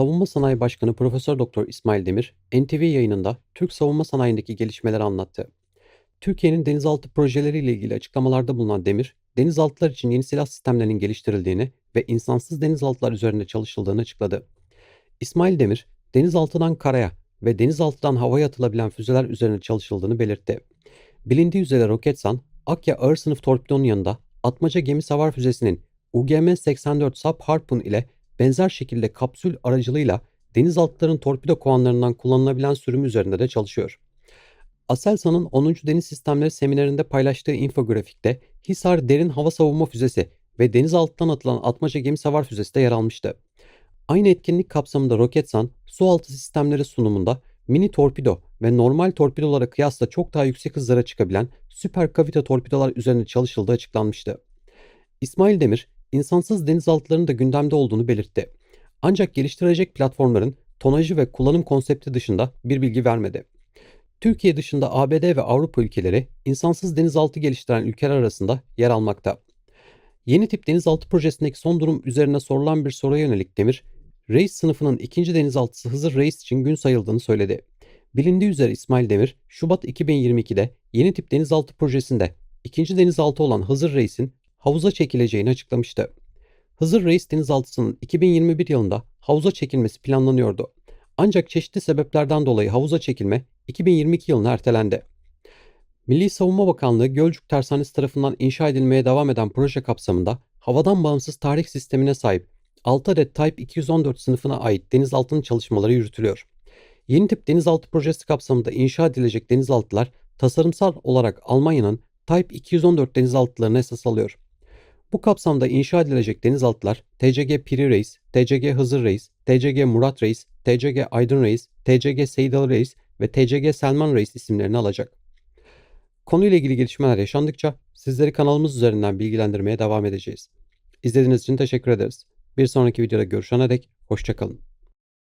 Savunma Sanayi Başkanı Profesör Doktor İsmail Demir, NTV yayınında Türk savunma sanayindeki gelişmeleri anlattı. Türkiye'nin denizaltı projeleriyle ilgili açıklamalarda bulunan Demir, denizaltılar için yeni silah sistemlerinin geliştirildiğini ve insansız denizaltılar üzerinde çalışıldığını açıkladı. İsmail Demir, denizaltıdan karaya ve denizaltıdan havaya atılabilen füzeler üzerine çalışıldığını belirtti. Bilindiği üzere Roketsan, Akya ağır sınıf torpidonun yanında atmaca gemi savar füzesinin UGM-84 Sub Harpoon ile benzer şekilde kapsül aracılığıyla denizaltıların torpido kovanlarından kullanılabilen sürümü üzerinde de çalışıyor. Aselsan'ın 10. Deniz Sistemleri seminerinde paylaştığı infografikte Hisar Derin Hava Savunma Füzesi ve denizaltıdan atılan atmaca gemi savar füzesi de yer almıştı. Aynı etkinlik kapsamında Roketsan, sualtı sistemleri sunumunda mini torpido ve normal torpidolara kıyasla çok daha yüksek hızlara çıkabilen süper kavite torpidolar üzerine çalışıldığı açıklanmıştı. İsmail Demir, insansız denizaltıların da gündemde olduğunu belirtti. Ancak geliştirecek platformların tonajı ve kullanım konsepti dışında bir bilgi vermedi. Türkiye dışında ABD ve Avrupa ülkeleri insansız denizaltı geliştiren ülkeler arasında yer almakta. Yeni tip denizaltı projesindeki son durum üzerine sorulan bir soruya yönelik Demir, Reis sınıfının ikinci denizaltısı Hızır Reis için gün sayıldığını söyledi. Bilindiği üzere İsmail Demir, Şubat 2022'de yeni tip denizaltı projesinde ikinci denizaltı olan Hızır Reis'in havuza çekileceğini açıklamıştı. Hızır Reis denizaltısının 2021 yılında havuza çekilmesi planlanıyordu. Ancak çeşitli sebeplerden dolayı havuza çekilme 2022 yılına ertelendi. Milli Savunma Bakanlığı Gölcük Tersanesi tarafından inşa edilmeye devam eden proje kapsamında havadan bağımsız tarih sistemine sahip 6 adet Type 214 sınıfına ait denizaltının çalışmaları yürütülüyor. Yeni tip denizaltı projesi kapsamında inşa edilecek denizaltılar tasarımsal olarak Almanya'nın Type 214 denizaltılarını esas alıyor. Bu kapsamda inşa edilecek denizaltılar TCG Piri Reis, TCG Hızır Reis, TCG Murat Reis, TCG Aydın Reis, TCG Seydal Reis ve TCG Selman Reis isimlerini alacak. Konuyla ilgili gelişmeler yaşandıkça sizleri kanalımız üzerinden bilgilendirmeye devam edeceğiz. İzlediğiniz için teşekkür ederiz. Bir sonraki videoda görüşene dek hoşçakalın.